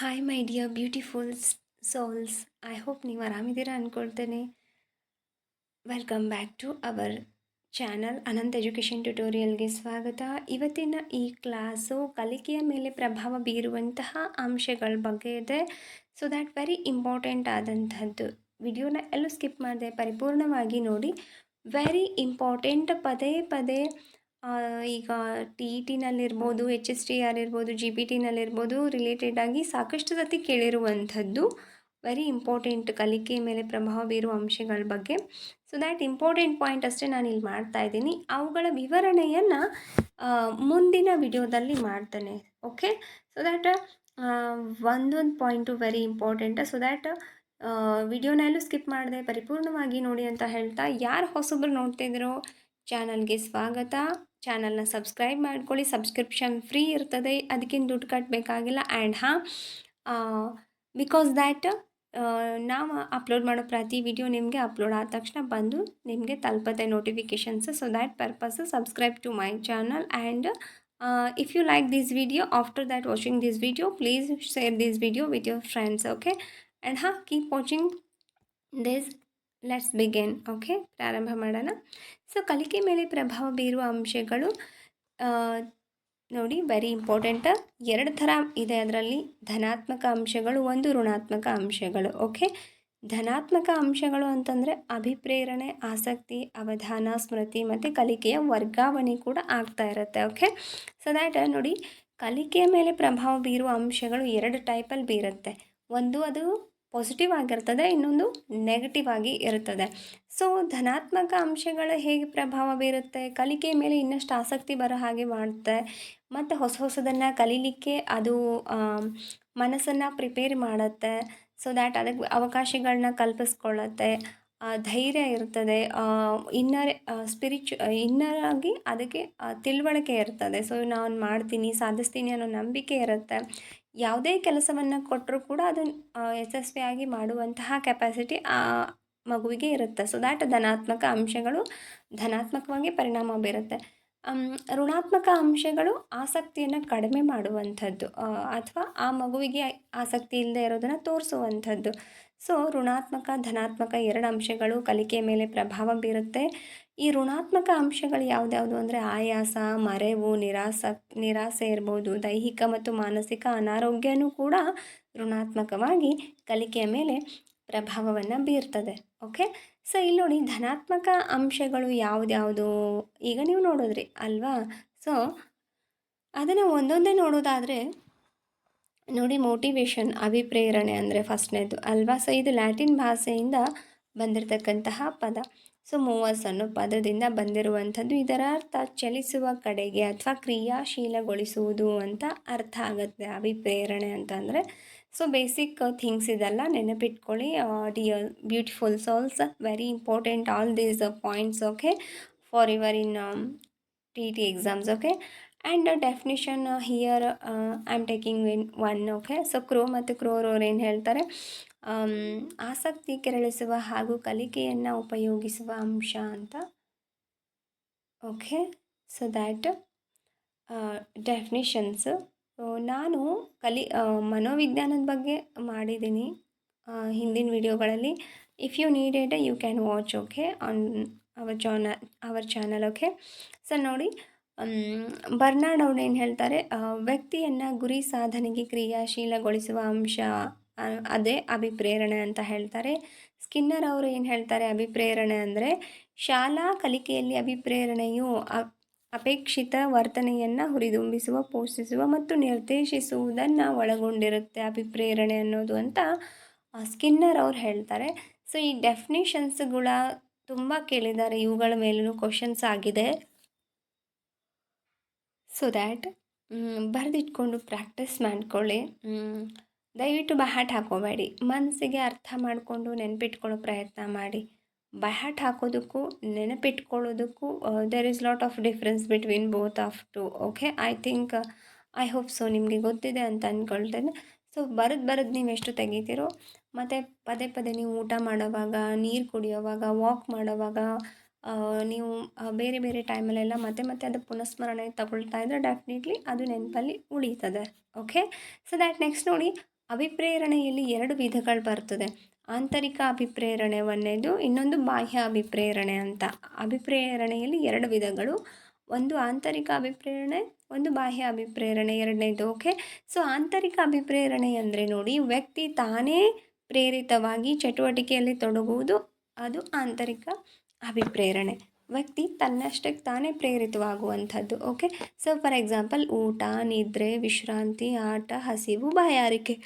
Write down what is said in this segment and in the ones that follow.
Hi my dear beautiful souls I hope ನೀವು ಆರಾಮಿದ್ದೀರಾ ಅಂದ್ಕೊಳ್ತೇನೆ welcome back to our channel Anant education ಟ್ಯುಟೋರಿಯಲ್ಗೆ ಸ್ವಾಗತ. ಇವತ್ತಿನ ಈ ಕ್ಲಾಸು ಕಲಿಕೆಯ ಮೇಲೆ ಪ್ರಭಾವ ಬೀರುವಂತಹ ಅಂಶಗಳ ಬಗ್ಗೆ ಇದೆ. ಸೊ ದ್ಯಾಟ್ ವೆರಿ ಇಂಪಾರ್ಟೆಂಟ್ ಆದಂಥದ್ದು. ವಿಡಿಯೋನ ಎಲ್ಲೂ ಸ್ಕಿಪ್ ಮಾಡಿದೆ ಪರಿಪೂರ್ಣವಾಗಿ ನೋಡಿ. ವೆರಿ ಇಂಪಾರ್ಟೆಂಟ್ ಪದೇ ಪದೇ ಈಗ ಟಿ ಇ ಟಿನಲ್ಲಿರ್ಬೋದು ಎಚ್ ಎಸ್ ಟಿ ಆರ್ ಇರ್ಬೋದು ಜಿ ಬಿ ಟಿನಲ್ಲಿರ್ಬೋದು ರಿಲೇಟೆಡ್ ಆಗಿ ಸಾಕಷ್ಟು ಸತಿ ಕೇಳಿರುವಂಥದ್ದು ವೆರಿ ಇಂಪಾರ್ಟೆಂಟ್ ಕಲಿಕೆ ಮೇಲೆ ಪ್ರಭಾವ ಬೀರುವ ಅಂಶಗಳ ಬಗ್ಗೆ. ಸೊ ದ್ಯಾಟ್ ಇಂಪಾರ್ಟೆಂಟ್ ಪಾಯಿಂಟ್ ಅಷ್ಟೇ ನಾನು ಇಲ್ಲಿ ಮಾಡ್ತಾ ಇದ್ದೀನಿ. ಅವುಗಳ ವಿವರಣೆಯನ್ನು ಮುಂದಿನ ವಿಡಿಯೋದಲ್ಲಿ ಮಾಡ್ತೇನೆ. ಓಕೆ ಸೊ ದ್ಯಾಟ್ ಒಂದೊಂದು point very important so that ವಿಡಿಯೋನ ಎಲ್ಲೂ ಸ್ಕಿಪ್ ಮಾಡಿದೆ ಪರಿಪೂರ್ಣವಾಗಿ ನೋಡಿ ಅಂತ ಹೇಳ್ತಾ ಯಾರು ಹೊಸಬ್ರು ನೋಡ್ತಿದ್ದೀರೋ ಚಾನಲ್ಗೆ ಸ್ವಾಗತ. ಚಾನಲ್ನ ಸಬ್ಸ್ಕ್ರೈಬ್ ಮಾಡ್ಕೊಳ್ಳಿ. ಸಬ್ಸ್ಕ್ರಿಪ್ಷನ್ ಫ್ರೀ ಇರ್ತದೆ. ಅದಕ್ಕಿಂತ ದುಡ್ಡು ಕಟ್ಟಬೇಕಾಗಿಲ್ಲ ಆ್ಯಂಡ್ ಹಾಂ ಬಿಕಾಸ್ ದ್ಯಾಟ್ ನಾವು ಅಪ್ಲೋಡ್ ಮಾಡೋ ಪ್ರತಿ ವಿಡಿಯೋ ನಿಮಗೆ ಅಪ್ಲೋಡ್ ಆದ ತಕ್ಷಣ ಬಂದು ನಿಮಗೆ ತಲುಪತ್ತೆ notifications. So that purpose subscribe to my channel and if you like this video after that watching this video please share this video with your friends okay and ಹಾಂ keep watching this let's begin okay ಪ್ರಾರಂಭ ಮಾಡೋಣ. So ಕಲಿಕೆ ಮೇಲೆ ಪ್ರಭಾವ ಬೀರುವ ಅಂಶಗಳು ನೋಡಿ very important ಎರಡು ಥರ ಇದೆ ಅದರಲ್ಲಿ. ಧನಾತ್ಮಕ ಅಂಶಗಳು, ಒಂದು ಋಣಾತ್ಮಕ ಅಂಶಗಳು ಓಕೆ ಧನಾತ್ಮಕ ಅಂಶಗಳು ಅಂತಂದರೆ ಅಭಿಪ್ರೇರಣೆ, ಆಸಕ್ತಿ, ಅವಧಾನ, ಸ್ಮೃತಿ ಮತ್ತು ಕಲಿಕೆಯ ವರ್ಗಾವಣೆ ಕೂಡ ಆಗ್ತಾ ಇರುತ್ತೆ ಓಕೆ ಸೊ ದ್ಯಾಟ್ ನೋಡಿ, ಕಲಿಕೆಯ ಮೇಲೆ ಪ್ರಭಾವ ಬೀರುವ ಅಂಶಗಳು ಎರಡು ಟೈಪಲ್ಲಿ ಬೀರುತ್ತೆ. ಒಂದು ಅದು ಪಾಸಿಟಿವ್ ಆಗಿರ್ತದೆ, ಇನ್ನೊಂದು ನೆಗೆಟಿವ್ ಆಗಿ ಇರುತ್ತದೆ. ಸೊ ಧನಾತ್ಮಕ ಅಂಶಗಳು ಹೇಗೆ ಪ್ರಭಾವ ಬೀರುತ್ತೆ? ಕಲಿಕೆ ಮೇಲೆ ಇನ್ನಷ್ಟು ಆಸಕ್ತಿ ಬರೋ ಹಾಗೆ ಮಾಡುತ್ತೆ. ಮತ್ತು ಹೊಸ ಹೊಸದನ್ನು ಕಲೀಲಿಕ್ಕೆ ಅದು ಮನಸ್ಸನ್ನು ಪ್ರಿಪೇರ್ ಮಾಡುತ್ತೆ. ಸೊ ದ್ಯಾಟ್ ಅದಕ್ಕೆ ಅವಕಾಶಗಳನ್ನ ಕಲ್ಪಿಸ್ಕೊಳ್ಳುತ್ತೆ. ಧೈರ್ಯ ಇರ್ತದೆ. ಇನ್ನರ್ ಸ್ಪಿರಿಚು ಇನ್ನರ್ ಆಗಿ ಅದಕ್ಕೆ ತಿಳುವಳಿಕೆ ಇರ್ತದೆ. ಸೊ ನಾನು ಮಾಡ್ತೀನಿ, ಸಾಧಿಸ್ತೀನಿ ಅನ್ನೋ ನಂಬಿಕೆ ಇರುತ್ತೆ. ಯಾವುದೇ ಕೆಲಸವನ್ನು ಕೊಟ್ಟರೂ ಕೂಡ ಅದನ್ನು ಯಶಸ್ವಿಯಾಗಿ ಮಾಡುವಂತಹ ಕೆಪಾಸಿಟಿ ಮಗುವಿಗೆ ಇರುತ್ತೆ. ಸೊ ದ್ಯಾಟ್ ಧನಾತ್ಮಕ ಅಂಶಗಳು ಧನಾತ್ಮಕವಾಗಿ ಪರಿಣಾಮ ಬೀರುತ್ತೆ. ಋಣಾತ್ಮಕ ಅಂಶಗಳು ಆಸಕ್ತಿಯನ್ನು ಕಡಿಮೆ ಮಾಡುವಂಥದ್ದು. ಅಥವಾ ಆ ಮಗುವಿಗೆ ಆಸಕ್ತಿ ಇಲ್ಲದೆ ಇರೋದನ್ನು ತೋರಿಸುವಂಥದ್ದು. ಸೊ ಋಣಾತ್ಮಕ, ಧನಾತ್ಮಕ ಎರಡು ಅಂಶಗಳು ಕಲಿಕೆಯ ಮೇಲೆ ಪ್ರಭಾವ ಬೀರುತ್ತೆ. ಈ ಋಣಾತ್ಮಕ ಅಂಶಗಳು ಯಾವುದ್ಯಾವುದು ಅಂದರೆ ಆಯಾಸ, ಮರೆವು, ನಿರಾಸ, ನಿರಾಸೆ ಇರ್ಬೋದು. ದೈಹಿಕ ಮತ್ತು ಮಾನಸಿಕ ಅನಾರೋಗ್ಯನೂ ಕೂಡ ಋಣಾತ್ಮಕವಾಗಿ ಕಲಿಕೆಯ ಮೇಲೆ ಪ್ರಭಾವವನ್ನು ಬೀರ್ತದೆ. ಓಕೆ? ಸೊ ಇಲ್ಲಿ ನೋಡಿ ಧನಾತ್ಮಕ ಅಂಶಗಳು ಯಾವುದ್ಯಾವುದು? ಈಗ ನೀವು ನೋಡಿದ್ರಿ ಅಲ್ವಾ? ಸೊ ಅದನ್ನು ಒಂದೊಂದೇ ನೋಡೋದಾದರೆ ನೋಡಿ ಮೋಟಿವೇಶನ್ ಅಭಿಪ್ರೇರಣೆ ಅಂದರೆ ಫಸ್ಟ್ನೇದು. ಅಲ್ವಾ? ಸೊ ಇದು ಲ್ಯಾಟಿನ್ ಭಾಷೆಯಿಂದ ಬಂದಿರತಕ್ಕಂತಹ ಪದ. ಸೊ ಮೂವರ್ಸ್ ಅನ್ನೋ ಪದದಿಂದ ಬಂದಿರುವಂಥದ್ದು ಇದರ ಅರ್ಥ ಚಲಿಸುವ ಕಡೆಗೆ ಅಥವಾ ಕ್ರಿಯಾಶೀಲಗೊಳಿಸುವುದು ಅಂತ ಅರ್ಥ ಆಗುತ್ತೆ. ಅಭಿಪ್ರೇರಣೆ ಅಂತಂದರೆ ಸೊ ಬೇಸಿಕ್ ಥಿಂಗ್ಸ್ ಇದೆಲ್ಲ ನೆನಪಿಟ್ಕೊಳ್ಳಿ. Dear beautiful souls very important all these points okay for your in T T exams okay and definition here I am taking win one okay so Crow ಮತ್ತು ಕ್ರೋರ್ ಅವ್ರು ಏನು ಹೇಳ್ತಾರೆ? ಆಸಕ್ತಿ ಕೆರಳಿಸುವ ಹಾಗೂ ಕಲಿಕೆಯನ್ನು ಉಪಯೋಗಿಸುವ ಅಂಶ ಅಂತ. ಓಕೆ ಸೊ ದ್ಯಾಟ್ ಡೆಫಿನಿಷನ್ಸು ನಾನು ಕಲಿ ಮನೋವಿಜ್ಞಾನದ ಬಗ್ಗೆ ಮಾಡಿದ್ದೀನಿ ಹಿಂದಿನ ವಿಡಿಯೋಗಳಲ್ಲಿ. If you need needed you can watch okay on our channel our channel okay so ನೋಡಿ ಬರ್ನಾಡ್ ಅವ್ರು ಏನು ಹೇಳ್ತಾರೆ ವ್ಯಕ್ತಿಯನ್ನು ಗುರಿ ಸಾಧನೆಗೆ ಕ್ರಿಯಾಶೀಲಗೊಳಿಸುವ ಅಂಶ ಅದೇ ಅಭಿಪ್ರೇರಣೆ ಅಂತ ಹೇಳ್ತಾರೆ. ಸ್ಕಿನ್ನರ್ ಅವರು ಏನು ಹೇಳ್ತಾರೆ, ಅಭಿಪ್ರೇರಣೆ ಅಂದರೆ ಶಾಲಾ ಕಲಿಕೆಯಲ್ಲಿ ಅಭಿಪ್ರೇರಣೆಯು ಅಪೇಕ್ಷಿತ ವರ್ತನೆಯನ್ನು ಹುರಿದುಂಬಿಸುವ, ಪೋಷಿಸುವ ಮತ್ತು ನಿರ್ದೇಶಿಸುವುದನ್ನು ಒಳಗೊಂಡಿರುತ್ತೆ ಅಭಿಪ್ರೇರಣೆ ಅನ್ನೋದು ಅಂತ ಸ್ಕಿನ್ನರ್ ಅವ್ರು ಹೇಳ್ತಾರೆ. ಸೊ, ಈ ಡೆಫಿನೇಷನ್ಸ್ಗಳ ತುಂಬ ಕೇಳಿದ್ದಾರೆ, ಇವುಗಳ ಮೇಲೂ ಕ್ವಶನ್ಸ್ ಆಗಿದೆ. ಸೊ ದ್ಯಾಟ್ ಬರೆದಿಟ್ಕೊಂಡು ಪ್ರಾಕ್ಟೀಸ್ ಮಾಡ್ಕೊಳ್ಳಿ. ದಯವಿಟ್ಟು ಬಹಾಟ್ ಹಾಕೋಬೇಡಿ. ಮನಸ್ಸಿಗೆ ಅರ್ಥ ಮಾಡಿಕೊಂಡು ನೆನಪಿಟ್ಕೊಳ್ಳೋ ಪ್ರಯತ್ನ ಮಾಡಿ. ಬಹಾಟ್ ಹಾಕೋದಕ್ಕೂ, ನೆನಪಿಟ್ಕೊಳ್ಳೋದಕ್ಕೂ there is lot of difference between both of two okay I think I hope so ನಿಮಗೆ ಗೊತ್ತಿದೆ ಅಂತ ಅಂದ್ಕೊಳ್ತೇನೆ ಸೊ ಬರೆದು ಬರೆದು ನೀವು ಎಷ್ಟು ತೆಗಿತೀರೋ, ಮತ್ತು ಪದೇ ಪದೇ ನೀವು ಊಟ ಮಾಡೋವಾಗ, ನೀರು ಕುಡಿಯೋವಾಗ ವಾಕ್ ಮಾಡೋವಾಗ ನೀವು ಬೇರೆ ಬೇರೆ ಟೈಮಲ್ಲೆಲ್ಲ ಮತ್ತೆ ಮತ್ತೆ ಅದು ಪುನಃಸ್ಮರಣೆ ತಗೊಳ್ತಾ ಇದ್ದರೆ ಡೆಫಿನೆಟ್ಲಿ ಅದು ನೆನಪಲ್ಲಿ ಉಳೀತದೆ. ಓಕೆ ಸೊ ದ್ಯಾಟ್ ನೆಕ್ಸ್ಟ್ ನೋಡಿ, ಅಭಿಪ್ರೇರಣೆಯಲ್ಲಿ ಎರಡು ವಿಧಗಳು ಬರ್ತದೆ. ಆಂತರಿಕ ಅಭಿಪ್ರೇರಣೆ ಒಂದೇದು ಇನ್ನೊಂದು ಬಾಹ್ಯ ಅಭಿಪ್ರೇರಣೆ ಅಂತ. ಅಭಿಪ್ರೇರಣೆಯಲ್ಲಿ ಎರಡು ವಿಧಗಳು. ಒಂದು ಆಂತರಿಕ ಅಭಿಪ್ರೇರಣೆ, ಒಂದು ಬಾಹ್ಯ ಅಭಿಪ್ರೇರಣೆ ಎರಡನೇದು. ಓಕೆ ಸೊ ಆಂತರಿಕ ಅಭಿಪ್ರೇರಣೆ ಅಂದರೆ ನೋಡಿ, ವ್ಯಕ್ತಿ ತಾನೇ ಪ್ರೇರಿತವಾಗಿ ಚಟುವಟಿಕೆಯಲ್ಲಿ ತೊಡಗುವುದು, ಅದು ಆಂತರಿಕ ಅಭಿಪ್ರೇರಣೆ. ವ್ಯಕ್ತಿ ತನ್ನಷ್ಟಕ್ಕೆ ತಾನೇ ಪ್ರೇರಿತವಾಗುವಂಥದ್ದು ಓಕೆ ಸೊ ಫಾರ್ ಎಕ್ಸಾಂಪಲ್ ಊಟ, ನಿದ್ರೆ, ವಿಶ್ರಾಂತಿ, ಆಟ, ಹಸಿವು, ಬಾಯಾರಿಕೆ.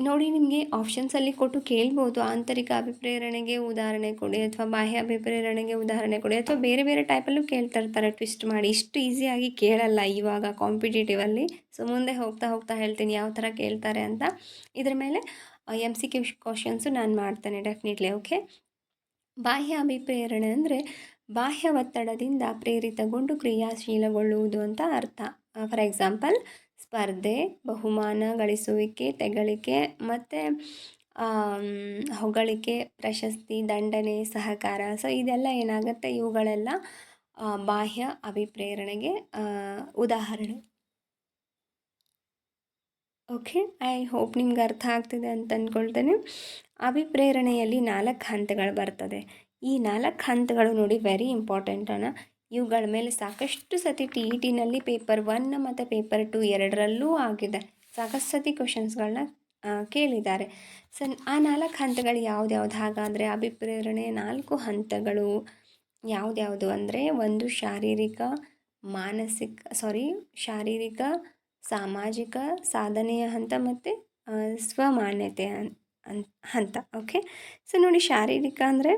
ನೋಡಿ ನಿಮಗೆ ಆಪ್ಷನ್ಸಲ್ಲಿ ಕೊಟ್ಟು ಕೇಳ್ಬೋದು. ಆಂತರಿಕ ಅಭಿಪ್ರೇರಣೆಗೆ ಉದಾಹರಣೆ ಕೊಡಿ ಅಥವಾ ಬಾಹ್ಯ ಅಭಿಪ್ರೇರಣೆಗೆ ಉದಾಹರಣೆ ಕೊಡಿ ಅಥವಾ ಬೇರೆ ಬೇರೆ ಟೈಪಲ್ಲೂ ಕೇಳ್ತಾ ಇರ್ತಾರೆ. ಟ್ವಿಸ್ಟ್ ಮಾಡಿ. ಇಷ್ಟು ಈಸಿಯಾಗಿ ಕೇಳಲ್ಲ ಇವಾಗ ಕಾಂಪಿಟೇಟಿವಲ್ಲಿ ಸೊ ಮುಂದೆ ಹೋಗ್ತಾ ಹೋಗ್ತಾ ಹೇಳ್ತೀನಿ ಯಾವ ಥರ ಕೇಳ್ತಾರೆ ಅಂತ. ಇದ್ರ ಮೇಲೆ ಎಂ ಸಿ ಕ್ಯೂ ಕ್ವಶನ್ಸು ನಾನು ಮಾಡ್ತೇನೆ ಡೆಫಿನೆಟ್ಲಿ ಓಕೆ ಬಾಹ್ಯ ಅಭಿಪ್ರೇರಣೆ ಅಂದರೆ ಬಾಹ್ಯ ಒತ್ತಡದಿಂದ ಪ್ರೇರಿತಗೊಂಡು ಕ್ರಿಯಾಶೀಲಗೊಳ್ಳುವುದು ಅಂತ ಅರ್ಥ. ಫಾರ್ ಎಕ್ಸಾಂಪಲ್ ಸ್ಪರ್ಧೆ, ಬಹುಮಾನ ಗಳಿಸುವಿಕೆ, ತೆಗಳಿಕೆ ಮತ್ತು ಹೊಗಳಿಕೆ, ಪ್ರಶಸ್ತಿ, ದಂಡನೆ, ಸಹಕಾರ. ಸೊ ಇದೆಲ್ಲ ಏನಾಗುತ್ತೆ? ಇವುಗಳೆಲ್ಲ ಬಾಹ್ಯ ಅಭಿಪ್ರೇರಣೆಗೆ ಉದಾಹರಣೆ. ಓಕೆ ಐ ಹೋಪ್ ನಿಮ್ಗೆ ಅರ್ಥ ಆಗ್ತಿದೆ ಅಂತ ಅಂದ್ಕೊಳ್ತೇನೆ ಅಭಿಪ್ರೇರಣೆಯಲ್ಲಿ ನಾಲ್ಕು ಹಂತಗಳು ಬರ್ತದೆ. ಈ ನಾಲ್ಕು ಹಂತಗಳು ನೋಡಿ ವೆರಿ ಇಂಪಾರ್ಟೆಂಟ್ ಅಣ್ಣ. ಇವುಗಳ ಮೇಲೆ ಸಾಕಷ್ಟು ಸತಿ ಟಿ ಇ ಟಿನಲ್ಲಿ ಪೇಪರ್ ಒನ್ ಮತ್ತು ಪೇಪರ್ ಟು ಎರಡರಲ್ಲೂ ಆಗಿದೆ. ಸಾಕಷ್ಟು ಸತಿ ಕ್ವಶನ್ಸ್ಗಳನ್ನ ಕೇಳಿದ್ದಾರೆ. ಸೊ ಆ ನಾಲ್ಕು ಹಂತಗಳು ಯಾವ್ದ್ಯಾವ್ದು? ಹಾಗಾದರೆ ಅಭಿಪ್ರೇರಣೆ ನಾಲ್ಕು ಹಂತಗಳು ಯಾವ್ದ್ಯಾವುದು ಅಂದರೆ ಒಂದು ಶಾರೀರಿಕ, ಮಾನಸಿಕ ಸಾರಿ ಶಾರೀರಿಕ ಸಾಮಾಜಿಕ ಸಾಧನೆಯ ಹಂತ ಮತ್ತು ಸ್ವಮಾನ್ಯತೆ ಹಂತ ಓಕೆ ಸೊ ನೋಡಿ ಶಾರೀರಿಕ ಅಂದರೆ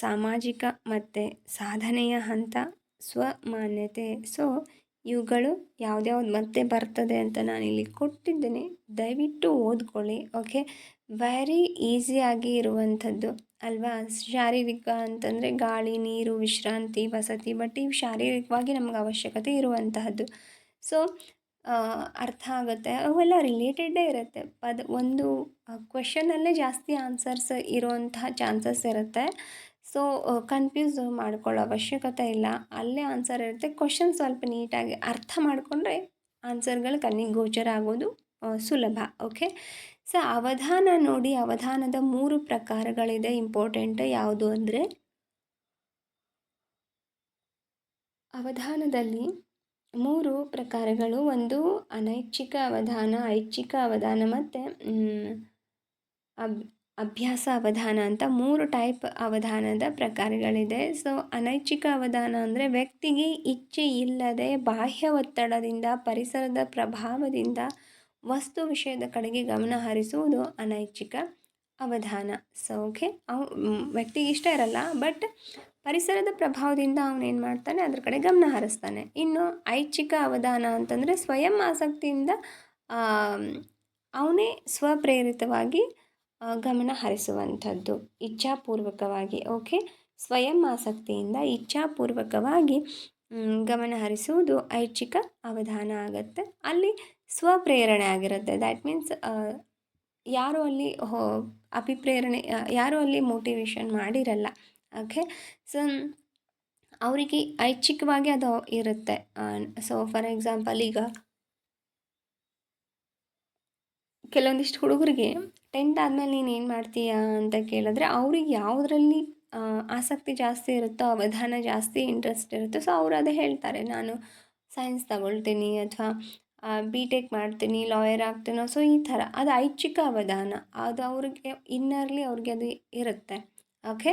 ಸಾಮಾಜಿಕ ಮತ್ತು ಸಾಧನೆಯ ಹಂತ, ಸ್ವಮಾನ್ಯತೆ. ಸೊ ಇವುಗಳು ಯಾವ್ದ್ಯಾವ್ದು ಮತ್ತೆ ಬರ್ತದೆ ಅಂತ ನಾನು ಇಲ್ಲಿ ಕೊಟ್ಟಿದ್ದೇನೆ. ದಯವಿಟ್ಟು ಓದ್ಕೊಳ್ಳಿ ಓಕೆ ವೆರಿ ಈಸಿಯಾಗಿ ಇರುವಂಥದ್ದು. ಅಲ್ವಾ? ಶಾರೀರಿಕ ಅಂತಂದರೆ ಗಾಳಿ, ನೀರು, ವಿಶ್ರಾಂತಿ, ವಸತಿ, ಬಟ್ ಇವು ಶಾರೀರಿಕವಾಗಿ ನಮ್ಗೆ ಅವಶ್ಯಕತೆ ಇರುವಂತಹದ್ದು. ಸೊ ಅರ್ಥ ಆಗುತ್ತೆ. ಅವೆಲ್ಲ ರಿಲೇಟೆಡೇ ಇರುತ್ತೆ. ಪದ ಒಂದು ಕ್ವೆಶನಲ್ಲೇ ಜಾಸ್ತಿ ಆನ್ಸರ್ಸ್ ಇರುವಂತಹ ಚಾನ್ಸಸ್ ಇರುತ್ತೆ. ಸೊ ಕನ್ಫ್ಯೂಸ್ ಮಾಡ್ಕೊಳ್ಳೋ ಅವಶ್ಯಕತೆ ಇಲ್ಲ. ಅಲ್ಲೇ ಆನ್ಸರ್ ಇರುತ್ತೆ. ಕ್ವಶನ್ ಸ್ವಲ್ಪ ನೀಟಾಗಿ ಅರ್ಥ ಮಾಡಿಕೊಂಡ್ರೆ ಆನ್ಸರ್ಗಳು ಕಣ್ಣಿಗೆ ಗೋಚರ ಆಗೋದು ಸುಲಭ. ಓಕೆ ಸೊ, ಅವಧಾನ ನೋಡಿ ಅವಧಾನದ ಮೂರು ಪ್ರಕಾರಗಳಿದೆ ಇಂಪಾರ್ಟೆಂಟ್ ಯಾವುದು ಅಂದರೆ ಅವಧಾನದಲ್ಲಿ ಮೂರು ಪ್ರಕಾರಗಳು, ಒಂದು ಅನೈಚ್ಛಿಕ ಅವಧಾನ, ಐಚ್ಛಿಕ ಅವಧಾನ ಮತ್ತು ಅಬ್ ಅಭ್ಯಾಸ ಅವಧಾನ ಅಂತ ಮೂರು ಟೈಪ್ ಅವಧಾನದ ಪ್ರಕಾರಗಳಿದೆ. ಸೊ, ಅನೈಚ್ಛಿಕ ಅವಧಾನ ಅಂದರೆ ವ್ಯಕ್ತಿಗೆ ಇಚ್ಛೆ ಇಲ್ಲದೆ ಬಾಹ್ಯ ಒತ್ತಡದಿಂದ, ಪರಿಸರದ ಪ್ರಭಾವದಿಂದ ವಸ್ತು ವಿಷಯದ ಕಡೆಗೆ ಗಮನ ಹರಿಸುವುದು ಅನೈಚ್ಛಿಕ ಅವಧಾನ. ಸೊ ಓಕೆ ಅವ್ ವ್ಯಕ್ತಿಗೆ ಇಷ್ಟ ಇರಲ್ಲ ಬಟ್ ಪರಿಸರದ ಪ್ರಭಾವದಿಂದ ಅವನೇನು ಮಾಡ್ತಾನೆ, ಅದ್ರ ಕಡೆ ಗಮನ ಹರಿಸ್ತಾನೆ. ಇನ್ನು ಐಚ್ಛಿಕ ಅವಧಾನ ಅಂತಂದರೆ ಸ್ವಯಂ ಆಸಕ್ತಿಯಿಂದ ಅವನೇ ಸ್ವಪ್ರೇರಿತವಾಗಿ ಗಮನ ಹರಿಸುವಂಥದ್ದು, ಇಚ್ಛಾಪೂರ್ವಕವಾಗಿ ಓಕೆ ಸ್ವಯಂ ಆಸಕ್ತಿಯಿಂದ ಇಚ್ಛಾಪೂರ್ವಕವಾಗಿ ಗಮನ ಹರಿಸುವುದು ಐಚ್ಛಿಕ ಅವಧಾನ ಆಗತ್ತೆ. ಅಲ್ಲಿ ಸ್ವಪ್ರೇರಣೆ ಆಗಿರುತ್ತೆ. ದ್ಯಾಟ್ ಮೀನ್ಸ್ ಯಾರು ಅಲ್ಲಿ ಹೋ, ಅಭಿಪ್ರೇರಣೆ ಯಾರು ಅಲ್ಲಿ ಮೋಟಿವೇಶನ್ ಮಾಡಿರಲ್ಲ. ಓಕೆ ಸೊ ಅವರಿಗೆ ಐಚ್ಛಿಕವಾಗಿ ಅದು ಇರುತ್ತೆ. ಸೊ ಫಾರ್ ಎಕ್ಸಾಂಪಲ್ ಈಗ ಕೆಲವೊಂದಿಷ್ಟು ಹುಡುಗರಿಗೆ ಟೆಂತ್ ಆದಮೇಲೆ ನೀನು ಏನು ಮಾಡ್ತೀಯಾ ಅಂತ ಕೇಳಿದ್ರೆ, ಅವ್ರಿಗೆ ಯಾವುದರಲ್ಲಿ ಆಸಕ್ತಿ ಜಾಸ್ತಿ ಇರುತ್ತೋ, ಅವಧಾನ ಜಾಸ್ತಿ ಇಂಟ್ರೆಸ್ಟ್ ಇರುತ್ತೋ ಸೊ ಅವರು ಅದೇ ಹೇಳ್ತಾರೆ. ನಾನು ಸೈನ್ಸ್ ತಗೊಳ್ತೀನಿ ಅಥವಾ ಬಿ ಟೆಕ್ ಮಾಡ್ತೀನಿ ಲಾಯರ್ ಆಗ್ತೀನೋ ಸೊ ಈ ಥರ. ಅದು ಐಚ್ಛಿಕ ಅವಧಾನ. ಅದು ಅವ್ರಿಗೆ ಇನ್ನರ್ಲಿ ಅವ್ರಿಗೆ ಅದು ಇರುತ್ತೆ. ಓಕೆ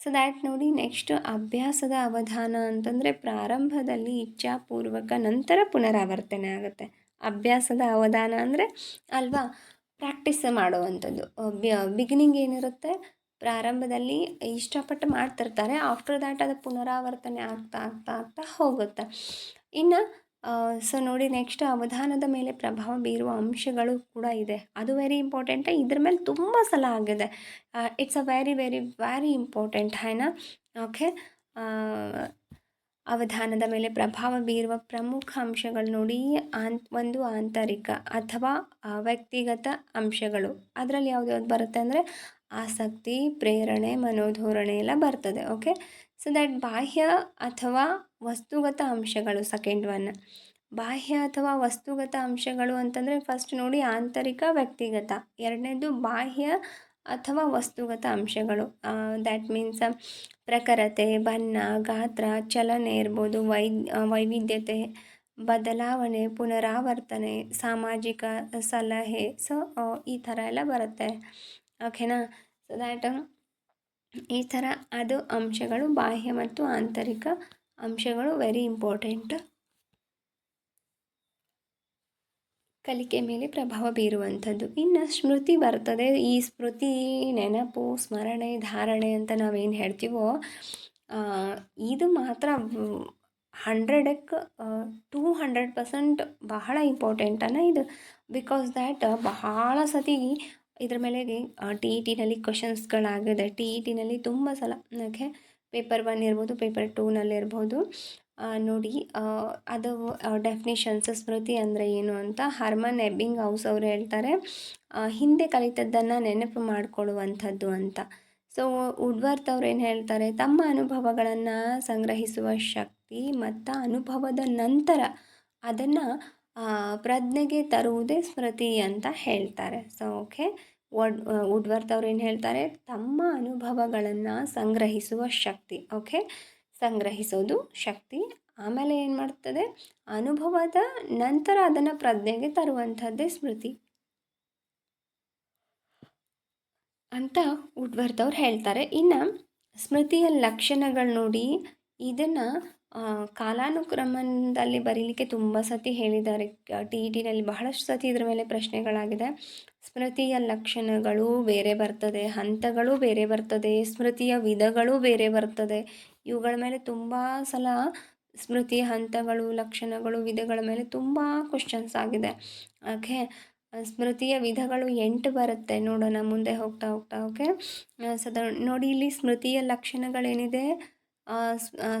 ಸೊ ದ್ಯಾಟ್ ನೋಡಿ ನೆಕ್ಸ್ಟ್ ಅಭ್ಯಾಸದ ಅವಧಾನ ಅಂತಂದರೆ ಪ್ರಾರಂಭದಲ್ಲಿ ಇಚ್ಛಾಪೂರ್ವಕ ನಂತರ ಪುನರಾವರ್ತನೆ ಆಗುತ್ತೆ. ಅಭ್ಯಾಸದ ಅವಧಾನ ಅಂದರೆ ಅಲ್ವಾ? ಪ್ರಾಕ್ಟೀಸ್ ಮಾಡುವಂಥದ್ದು. ಬಿಗಿನಿಂಗ್ ಏನಿರುತ್ತೆ? ಪ್ರಾರಂಭದಲ್ಲಿ ಇಷ್ಟಪಟ್ಟು ಮಾಡ್ತಿರ್ತಾರೆ. ಆಫ್ಟರ್ ದ್ಯಾಟ್ ಅದು ಪುನರಾವರ್ತನೆ ಆಗ್ತಾ ಆಗ್ತಾ ಆಗ್ತಾ ಹೋಗುತ್ತೆ. ಇನ್ನು ಸೊ ನೋಡಿ ನೆಕ್ಸ್ಟ್ ಅವಧಾನದ ಮೇಲೆ ಪ್ರಭಾವ ಬೀರುವ ಅಂಶಗಳು ಕೂಡ ಇದೆ. ಅದು ವೆರಿ ಇಂಪಾರ್ಟೆಂಟ್ ಇದ್ರ ಮೇಲೆ ತುಂಬ ಸಲ ಆಗಿದೆ. It's a very very very important hyena okay ಅವಧಾನದ ಮೇಲೆ ಪ್ರಭಾವ ಬೀರುವ ಪ್ರಮುಖ ಅಂಶಗಳು ನೋಡಿ ಆನ್ ಒಂದು ಆಂತರಿಕ ಅಥವಾ ವ್ಯಕ್ತಿಗತ ಅಂಶಗಳು. ಅದರಲ್ಲಿ ಯಾವ್ದು ಯಾವ್ದು ಬರುತ್ತೆ ಅಂದರೆ ಆಸಕ್ತಿ, ಪ್ರೇರಣೆ, ಮನೋಧೋರಣೆ ಎಲ್ಲ ಬರ್ತದೆ. ಓಕೆ ಸೊ ದ್ಯಾಟ್ ಬಾಹ್ಯ ಅಥವಾ ವಸ್ತುಗತ ಅಂಶಗಳು ಸೆಕೆಂಡ್ ಒನ್ ಬಾಹ್ಯ ಅಥವಾ ವಸ್ತುಗತ ಅಂಶಗಳು ಅಂತಂದರೆ ಫಸ್ಟ್ ನೋಡಿ ಆಂತರಿಕ ವ್ಯಕ್ತಿಗತ. ಎರಡನೇದು ಬಾಹ್ಯ ಅಥವಾ ವಸ್ತುಗತ ಅಂಶಗಳು. ದ್ಯಾಟ್ ಮೀನ್ಸ್ ಪ್ರಖರತೆ ಬಣ್ಣ, ಗಾತ್ರ, ಚಲನೆ ಇರ್ಬೋದು, ವೈ ವೈವಿಧ್ಯತೆ, ಬದಲಾವಣೆ, ಪುನರಾವರ್ತನೆ, ಸಾಮಾಜಿಕ ಸಲಹೆ. ಸೊ ಈ ಥರ ಎಲ್ಲ ಬರುತ್ತೆ. ಓಕೆನಾ ಸೊ ದ್ಯಾಟ್ ಈ ಥರ ಅದು ಅಂಶಗಳು, ಬಾಹ್ಯ ಮತ್ತು ಆಂತರಿಕ ಅಂಶಗಳು ವೆರಿ ಇಂಪಾರ್ಟೆಂಟ್ ಕಲಿಕೆ ಮೇಲೆ ಪ್ರಭಾವ ಬೀರುವಂಥದ್ದು. ಇನ್ನು ಸ್ಮೃತಿ ಬರ್ತದೆ. ಈ ಸ್ಮೃತಿ, ನೆನಪು, ಸ್ಮರಣೆ, ಧಾರಣೆ ಅಂತ ನಾವೇನು ಹೇಳ್ತೀವೋ ಇದು ಮಾತ್ರ ಹಂಡ್ರೆಡಕ್ಕೆ ಟೂ ಹಂಡ್ರೆಡ್ ಪರ್ಸೆಂಟ್ ಬಹಳ ಇಂಪಾರ್ಟೆಂಟನ್ನು ಇದು. ಬಿಕಾಸ್ ದ್ಯಾಟ್ ಬಹಳ ಸತಿ ಇದ್ರ ಮೇಲೆ ಟಿ ಇ ಟಿನಲ್ಲಿ ಕ್ವಶನ್ಸ್ಗಳಾಗಿದೆ ಟಿ ಇ ಟಿನಲ್ಲಿ ತುಂಬ ಸಲ ನನಗೆ ಪೇಪರ್ ಒನ್ ಇರ್ಬೋದು ಪೇಪರ್ ಟೂನಲ್ಲಿರ್ಬೋದು ನೋಡಿ ಅದು ಡೆಫಿನೇಷನ್ಸ್ ಸ್ಮೃತಿ ಅಂದರೆ ಏನು ಅಂತ ಹರ್ಮನ್ ಎಬ್ಬಿಂಗ್ ಹೌಸ್ ಅವರು ಹೇಳ್ತಾರೆ. ಹಿಂದೆ ಕಲಿತದ್ದನ್ನು ನೆನಪು ಮಾಡಿಕೊಳ್ಳುವಂಥದ್ದು ಅಂತ. ಸೊ ಉಡ್ವರ್ತ್ ಅವ್ರು ಏನು ಹೇಳ್ತಾರೆ? ತಮ್ಮ ಅನುಭವಗಳನ್ನು ಸಂಗ್ರಹಿಸುವ ಶಕ್ತಿ ಮತ್ತು ಅನುಭವದ ನಂತರ ಅದನ್ನು ಪ್ರಜ್ಞೆಗೆ ತರುವುದೇ ಸ್ಮೃತಿ ಅಂತ ಹೇಳ್ತಾರೆ. ಸೊ ಓಕೆ ವಡ್ ವುಡ್ವರ್ತ್ ಅವ್ರು ಏನು ಹೇಳ್ತಾರೆ? ತಮ್ಮ ಅನುಭವಗಳನ್ನು ಸಂಗ್ರಹಿಸುವ ಶಕ್ತಿ ಓಕೆ ಸಂಗ್ರಹಿಸೋದು ಶಕ್ತಿ. ಆಮೇಲೆ ಏನು ಮಾಡ್ತದೆ? ಅನುಭವದ ನಂತರ ಅದನ್ನು ಪ್ರಜ್ಞೆಗೆ ತರುವಂಥದ್ದೇ ಸ್ಮೃತಿ. ಅಂತ ವುಡ್ವರ್ತ್ ಅವ್ರು ಹೇಳ್ತಾರೆ. ಇನ್ನು ಸ್ಮೃತಿಯ ಲಕ್ಷಣಗಳು ನೋಡಿ, ಇದನ್ನು ಕಾಲಾನುಕ್ರಮದಲ್ಲಿ ಬರೀಲಿಕ್ಕೆ ತುಂಬ ಸತಿ ಹೇಳಿದ್ದಾರೆ. ಟಿ ಇ ಟಿನಲ್ಲಿ ಬಹಳಷ್ಟು ಸತಿ ಇದ್ರ ಮೇಲೆ ಪ್ರಶ್ನೆಗಳಾಗಿದೆ. ಸ್ಮೃತಿಯ ಲಕ್ಷಣಗಳು ಬೇರೆ ಬರ್ತದೆ, ಹಂತಗಳು ಬೇರೆ ಬರ್ತದೆ, ಸ್ಮೃತಿಯ ವಿಧಗಳು ಬೇರೆ ಬರ್ತದೆ. ಇವುಗಳ ಮೇಲೆ ತುಂಬ ಸಲ ಸ್ಮೃತಿಯ ಹಂತಗಳು, ಲಕ್ಷಣಗಳು, ವಿಧಗಳ ಮೇಲೆ ತುಂಬ ಕ್ವಶನ್ಸ್ ಆಗಿದೆ. ಓಕೆ? ಸ್ಮೃತಿಯ ವಿಧಗಳು ಎಂಟು ಬರುತ್ತೆ. ನೋಡೋಣ, ಮುಂದೆ ಹೋಗ್ತಾ ಹೋಗ್ತಾ, ಓಕೆ? ಸದ ನೋಡಿ, ಇಲ್ಲಿ ಸ್ಮೃತಿಯ ಲಕ್ಷಣಗಳೇನಿದೆ?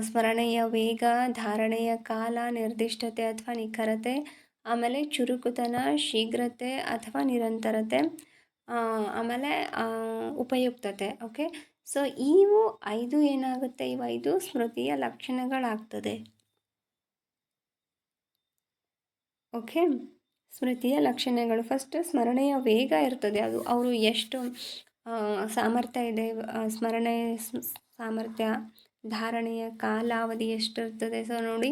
ಸ್ಮರಣೆಯ ವೇಗ, ಧಾರಣೆಯ ಕಾಲ, ನಿರ್ದಿಷ್ಟತೆ ಅಥವಾ ನಿಖರತೆ, ಆಮೇಲೆ ಚುರುಕುತನ, ಶೀಘ್ರತೆ ಅಥವಾ ನಿರಂತರತೆ ಆಮೇಲೆ ಉಪಯುಕ್ತತೆ, ಓಕೆ? ಸೊ, ಇವು ಐದು ಏನಾಗುತ್ತೆ? ಇವು ಐದು ಸ್ಮೃತಿಯ ಲಕ್ಷಣಗಳಾಗ್ತದೆ. ಓಕೆ? ಸ್ಮೃತಿಯ ಲಕ್ಷಣಗಳು. ಫಸ್ಟ್, ಸ್ಮರಣೆಯ ವೇಗ ಇರ್ತದೆ. ಅದು ಅವರು ಎಷ್ಟು ಸಾಮರ್ಥ್ಯ ಇದೆ ಸ್ಮರಣೆ ಸಾಮರ್ಥ್ಯ ಧಾರಣೆಯ ಕಾಲಾವಧಿ ಎಷ್ಟಿರ್ತದೆ? ಸೊ ನೋಡಿ,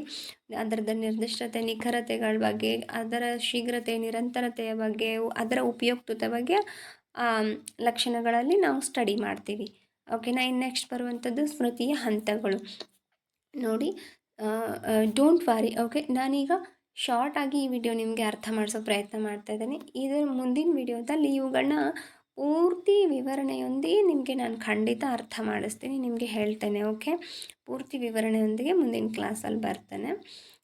ಅದರದ ನಿರ್ದಿಷ್ಟತೆ, ನಿಖರತೆಗಳ ಬಗ್ಗೆ, ಅದರ ಶೀಘ್ರತೆ, ನಿರಂತರತೆಯ ಬಗ್ಗೆ, ಅದರ ಉಪಯುಕ್ತತೆ ಬಗ್ಗೆ ಲಕ್ಷಣಗಳಲ್ಲಿ ನಾವು ಸ್ಟಡಿ ಮಾಡ್ತೀವಿ. ಓಕೆನಾ ಇನ್ನು ನೆಕ್ಸ್ಟ್ ಬರುವಂಥದ್ದು ಸ್ಮೃತಿಯ ಹಂತಗಳು. ನೋಡಿ ಡೋಂಟ್ ವಾರಿ ಓಕೆ ನಾನೀಗ ಶಾರ್ಟಾಗಿ ಈ ವಿಡಿಯೋ ನಿಮಗೆ ಅರ್ಥ ಮಾಡಿಸೋ ಪ್ರಯತ್ನ ಮಾಡ್ತಾ ಇದ್ದೇನೆ. ಇದರ ಮುಂದಿನ ವಿಡಿಯೋದಲ್ಲಿ ಇವುಗಳನ್ನ ಪೂರ್ತಿ ವಿವರಣೆಯೊಂದಿಗೆ ನಿಮಗೆ ನಾನು ಖಂಡಿತ ಅರ್ಥ ಮಾಡಿಸ್ತೀನಿ, ನಿಮಗೆ ಹೇಳ್ತೇನೆ, ಓಕೆ? ಪೂರ್ತಿ ವಿವರಣೆಯೊಂದಿಗೆ ಮುಂದಿನ ಕ್ಲಾಸಲ್ಲಿ ಬರ್ತೇನೆ.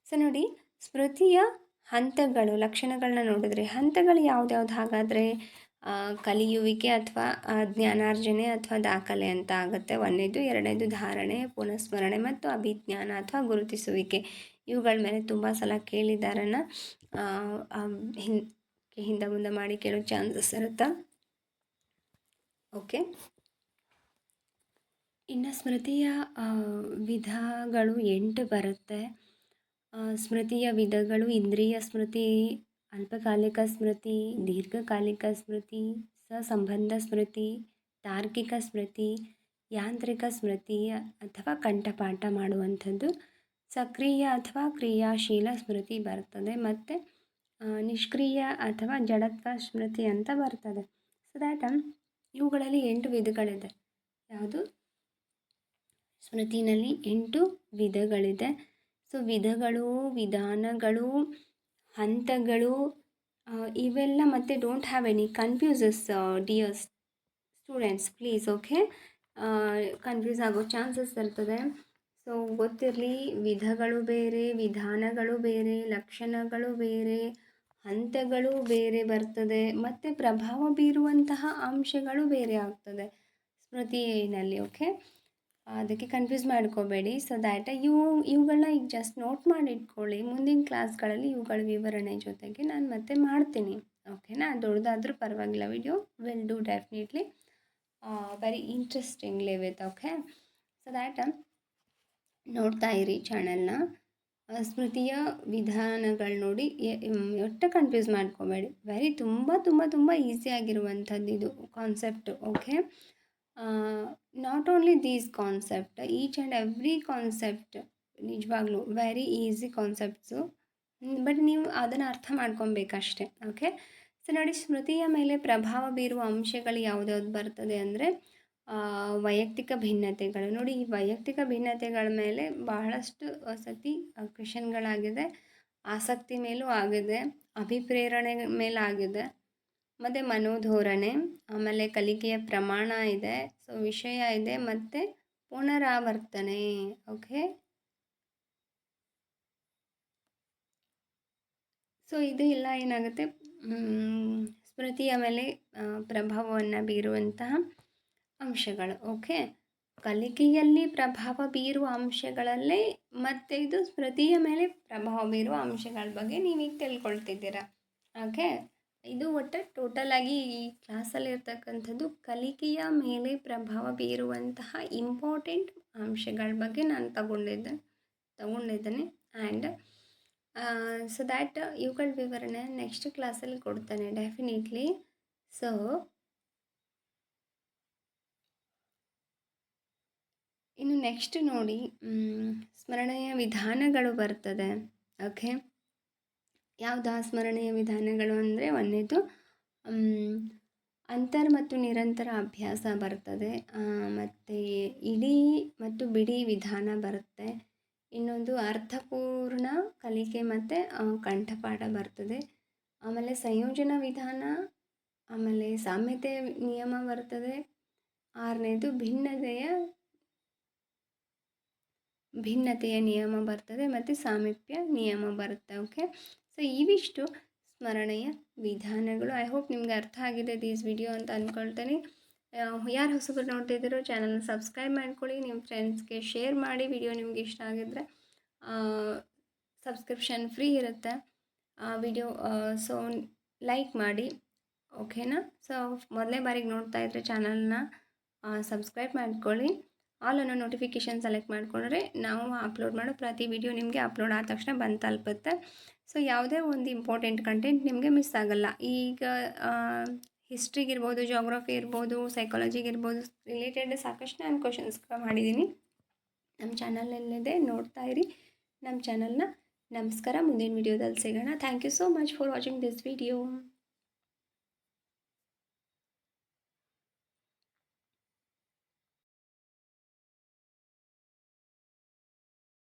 ಸೊ, ನೋಡಿ, ಸ್ಮೃತಿಯ ಹಂತಗಳು ಲಕ್ಷಣಗಳನ್ನ ನೋಡಿದ್ರೆ, ಹಂತಗಳು ಯಾವ್ದ್ಯಾವ್ದು ಹಾಗಾದರೆ ಕಲಿಯುವಿಕೆ ಅಥವಾ ಜ್ಞಾನಾರ್ಜನೆ ಅಥವಾ ದಾಖಲೆ ಅಂತ ಆಗುತ್ತೆ. ಒಂದನೇದು ಎರಡನೇದು ಧಾರಣೆ, ಪುನಃಸ್ಮರಣೆ ಮತ್ತು ಅಭಿಜ್ಞಾನ ಅಥವಾ ಗುರುತಿಸುವಿಕೆ. ಇವುಗಳ ಮೇಲೆ ತುಂಬ ಸಲ ಕೇಳಿದಾರನ್ನ ಹಿಂದೆ ಮುಂದೆ ಮಾಡಿ ಕೇಳೋ ಚಾನ್ಸಸ್ ಇರುತ್ತೆ? ಓಕೆ. ಇನ್ನು ಸ್ಮೃತಿಯ ವಿಧಗಳು ಎಂಟು ಬರುತ್ತೆ. ಸ್ಮೃತಿಯ ವಿಧಗಳು ಇಂದ್ರಿಯ ಸ್ಮೃತಿ, ಅಲ್ಪಕಾಲಿಕ ಸ್ಮೃತಿ, ದೀರ್ಘಕಾಲಿಕ ಸ್ಮೃತಿ, ಸಸಂಬಂಧ ಸ್ಮೃತಿ, ತಾರ್ಕಿಕ ಸ್ಮೃತಿ, ಯಾಂತ್ರಿಕ ಸ್ಮೃತಿ ಅಥವಾ ಕಂಠಪಾಠ ಮಾಡುವಂಥದ್ದು. ಸಕ್ರಿಯ ಅಥವಾ ಕ್ರಿಯಾಶೀಲ ಸ್ಮೃತಿ ಬರ್ತದೆ ಮತ್ತು ನಿಷ್ಕ್ರಿಯ ಅಥವಾ ಜಡತ್ವ ಸ್ಮೃತಿ ಅಂತ ಬರ್ತದೆ. ಸೊ ದ್ಯಾಟ್ ಇವುಗಳಲ್ಲಿ ಎಂಟು ವಿಧಗಳಿದೆ. ಯಾವುದು? ಸ್ಮೃತಿನಲ್ಲಿ ಎಂಟು ವಿಧಗಳಿದೆ. ಸೊ, ವಿಧಗಳು, ವಿಧಾನಗಳು, ಹಂತಗಳು ಇವೆಲ್ಲ ಮತ್ತು don't have any confuses dears students please okay confuse ಆಗೋ ಚಾನ್ಸಸ್ ಇರ್ತದೆ. ಸೊ ಗೊತ್ತಿರಲಿ, ವಿಧಗಳು ಬೇರೆ, ವಿಧಾನಗಳು ಬೇರೆ, ಲಕ್ಷಣಗಳು ಬೇರೆ ಹಂತಗಳು ಬೇರೆ ಬರ್ತದೆ, ಮತ್ತು ಪ್ರಭಾವ ಬೀರುವಂತಹ ಅಂಶಗಳು ಬೇರೆ ಆಗ್ತದೆ. ಸ್ಮೃತಿಯಲ್ಲಿ ಓಕೆ ಅದಕ್ಕೆ ಕನ್ಫ್ಯೂಸ್ ಮಾಡ್ಕೋಬೇಡಿ. ಸೊ ದ್ಯಾಟ್ ಇವು ಇವುಗಳನ್ನ ಈಗ ಜಸ್ಟ್ ನೋಟ್ ಮಾಡಿ ಇಟ್ಕೊಳ್ಳಿ ಮುಂದಿನ ಕ್ಲಾಸ್ಗಳಲ್ಲಿ ಇವುಗಳ ವಿವರಣೆ ಜೊತೆಗೆ ನಾನು ಮತ್ತೆ ಮಾಡ್ತೀನಿ ಓಕೆನಾ ದೊಡ್ಡದಾದರೂ ಪರವಾಗಿಲ್ಲ video will do definitely very interestingly with okay so that ನೋಡ್ತಾ ಇರಿ ಚಾನಲ್ನ ಸ್ಮೃತಿಯ ವಿಧಾನಗಳು ನೋಡಿ ಒಟ್ಟು ಕನ್ಫ್ಯೂಸ್ ಮಾಡ್ಕೋಬೇಡಿ. ವೆರಿ ತುಂಬ ತುಂಬ ತುಂಬ ಈಸಿ ಆಗಿರುವಂಥದ್ದು ಇದು concept okay not only these concept each and every concept ನಿಜವಾಗ್ಲೂ ವೆರಿ ಈಸಿ ಕಾನ್ಸೆಪ್ಟ್ಸು ಬಟ್ ನೀವು ಅದನ್ನು ಅರ್ಥ ಮಾಡ್ಕೊಬೇಕಷ್ಟೆ ಓಕೆ ಸೊ ನೋಡಿ, ಸ್ಮೃತಿಯ ಮೇಲೆ ಪ್ರಭಾವ ಬೀರುವ ಅಂಶಗಳು ಯಾವುದ್ಯಾವ್ದು ಬರ್ತದೆ ಅಂದರೆ ವೈಯಕ್ತಿಕ ಭಿನ್ನತೆಗಳು. ನೋಡಿ, ಈ ವೈಯಕ್ತಿಕ ಭಿನ್ನತೆಗಳ ಮೇಲೆ ಬಹಳಷ್ಟು ಸತಿ ಕ್ವೆಶನ್ಗಳಾಗಿದೆ ಆಸಕ್ತಿ ಮೇಲೂ ಆಗಿದೆ. ಅಭಿಪ್ರೇರಣೆ ಮೇಲಾಗಿದೆ ಮತ್ತು ಮನೋಧೋರಣೆ, ಆಮೇಲೆ ಕಲಿಕೆಯ ಪ್ರಮಾಣ ಇದೆ. ಸೊ ವಿಷಯ ಇದೆ. ಮತ್ತು ಪುನರಾವರ್ತನೆ. ಓಕೆ? ಸೊ ಇದು ಎಲ್ಲ ಏನಾಗುತ್ತೆ? ಸ್ಮೃತಿಯ ಮೇಲೆ ಪ್ರಭಾವವನ್ನು ಬೀರುವಂತಹ ಅಂಶಗಳು, ಓಕೆ? ಕಲಿಕೆಯಲ್ಲಿ ಪ್ರಭಾವ ಬೀರುವ ಅಂಶಗಳಲ್ಲೇ ಮತ್ತು ಇದು ಸ್ಮೃತಿಯ ಮೇಲೆ ಪ್ರಭಾವ ಬೀರುವ ಅಂಶಗಳ ಬಗ್ಗೆ ನೀವೀಗ ತಿಳ್ಕೊಳ್ತಿದ್ದೀರಾ, ಓಕೆ? ಇದು ಒಟ್ಟು ಟೋಟಲಾಗಿ ಈ ಕ್ಲಾಸಲ್ಲಿ ಇರ್ತಕ್ಕಂಥದ್ದು ಕಲಿಕೆಯ ಮೇಲೆ ಪ್ರಭಾವ ಬೀರುವಂತಹ ಇಂಪಾರ್ಟೆಂಟ್ ಅಂಶಗಳ ಬಗ್ಗೆ ನಾನು ತಗೊಂಡಿದ್ದೆ, ತಗೊಂಡಿದ್ದೇನೆ ಆ್ಯಂಡ್ ಸೊ ದ್ಯಾಟ್ ಇವುಗಳ ವಿವರಣೆ ನೆಕ್ಸ್ಟ್ ಕ್ಲಾಸಲ್ಲಿ ಕೊಡ್ತೇನೆ ಡೆಫಿನೆಟ್ಲಿ ಸೊ ಇನ್ನು ನೆಕ್ಸ್ಟ್ ನೋಡಿ ಸ್ಮರಣೆಯ ವಿಧಾನಗಳು ಬರ್ತದೆ. ಓಕೆ ಯಾವುದು ಸ್ಮರಣೆಯ ವಿಧಾನಗಳು ಅಂದರೆ ಒಂದೇದು ಅಂತರ್ ಮತ್ತು ನಿರಂತರ ಅಭ್ಯಾಸ ಬರ್ತದೆ. ಮತ್ತು ಇಡೀ ಮತ್ತು ಬಿಡಿ ವಿಧಾನ ಬರುತ್ತೆ. ಇನ್ನೊಂದು ಅರ್ಥಪೂರ್ಣ ಕಲಿಕೆ ಮತ್ತು ಕಂಠಪಾಠ ಬರ್ತದೆ. ಆಮೇಲೆ ಸಂಯೋಜನಾ ವಿಧಾನ, ಆಮೇಲೆ ಸಾಮ್ಯತೆ ನಿಯಮ ಬರ್ತದೆ. ಆರನೇದು ಭಿನ್ನತೆಯ ಭಿನ್ನತೆಯ ನಿಯಮ ಬರ್ತದೆ ಮತ್ತು ಸಾಮೀಪ್ಯ ನಿಯಮ ಬರುತ್ತೆ ಓಕೆ ಸೊ ಇವಿಷ್ಟು ಸ್ಮರಣೆಯ ವಿಧಾನಗಳು. ಐ ಹೋಪ್ ನಿಮ್ಗೆ ಅರ್ಥ ಆಗಿದೆ ದೀಸ್ ವಿಡಿಯೋ ಅಂತ ಅಂದ್ಕೊಳ್ತೇನೆ ಯಾರು ಹೊಸಬರು ನೋಡ್ತಿದ್ದೀರೋ ಚಾನಲ್ನ ಸಬ್ಸ್ಕ್ರೈಬ್ ಮಾಡ್ಕೊಳ್ಳಿ. ನಿಮ್ಮ ಫ್ರೆಂಡ್ಸ್ಗೆ ಶೇರ್ ಮಾಡಿ. ವಿಡಿಯೋ ನಿಮ್ಗೆ ಇಷ್ಟ ಆಗಿದ್ರೆ ಸಬ್ಸ್ಕ್ರಿಪ್ಷನ್ ಫ್ರೀ ಇರುತ್ತೆ. ಆ ವಿಡಿಯೋ ಸೊ ಲೈಕ್ ಮಾಡಿ ಓಕೆನಾ ಸೊ ಮೊದಲನೇ ಬಾರಿಗೆ ನೋಡ್ತಾ ಇದ್ದರೆ ಚಾನಲ್ನ ಸಬ್ಸ್ಕ್ರೈಬ್ ಮಾಡ್ಕೊಳ್ಳಿ. ಆಲ್ ಅನ್ನೋ ನೋಟಿಫಿಕೇಷನ್ ಸೆಲೆಕ್ಟ್ ಮಾಡಿಕೊಂಡ್ರೆ ನಾವು ಅಪ್ಲೋಡ್ ಮಾಡೋ ಪ್ರತಿ ವಿಡಿಯೋ ನಿಮಗೆ ಅಪ್ಲೋಡ್ ಆದ ತಕ್ಷಣ ಬಂದು ತಲುಪುತ್ತೆ. ಸೊ ಯಾವುದೇ ಒಂದು ಇಂಪಾರ್ಟೆಂಟ್ ಕಂಟೆಂಟ್ ನಿಮಗೆ ಮಿಸ್ ಆಗಲ್ಲ. ಈಗ ಹಿಸ್ಟ್ರಿಗಿರ್ಬೋದು ಜೋಗ್ರಫಿ ಇರ್ಬೋದು ಸೈಕಾಲಜಿಗಿರ್ಬೋದು ರಿಲೇಟೆಡ್ ಸಾಕಷ್ಟು ನಾನು ಕ್ವಶನ್ಸ್ ಮಾಡಿದ್ದೀನಿ ನಮ್ಮ ಚಾನಲಲ್ಲಿದೆ ನೋಡ್ತಾ ಇರಿ. ನಮ್ಮ ಚಾನಲ್ನ ನಮಸ್ಕಾರ. ಮುಂದಿನ ವಿಡಿಯೋದಲ್ಲಿ ಸಿಗೋಣ. Thank you so much for watching this video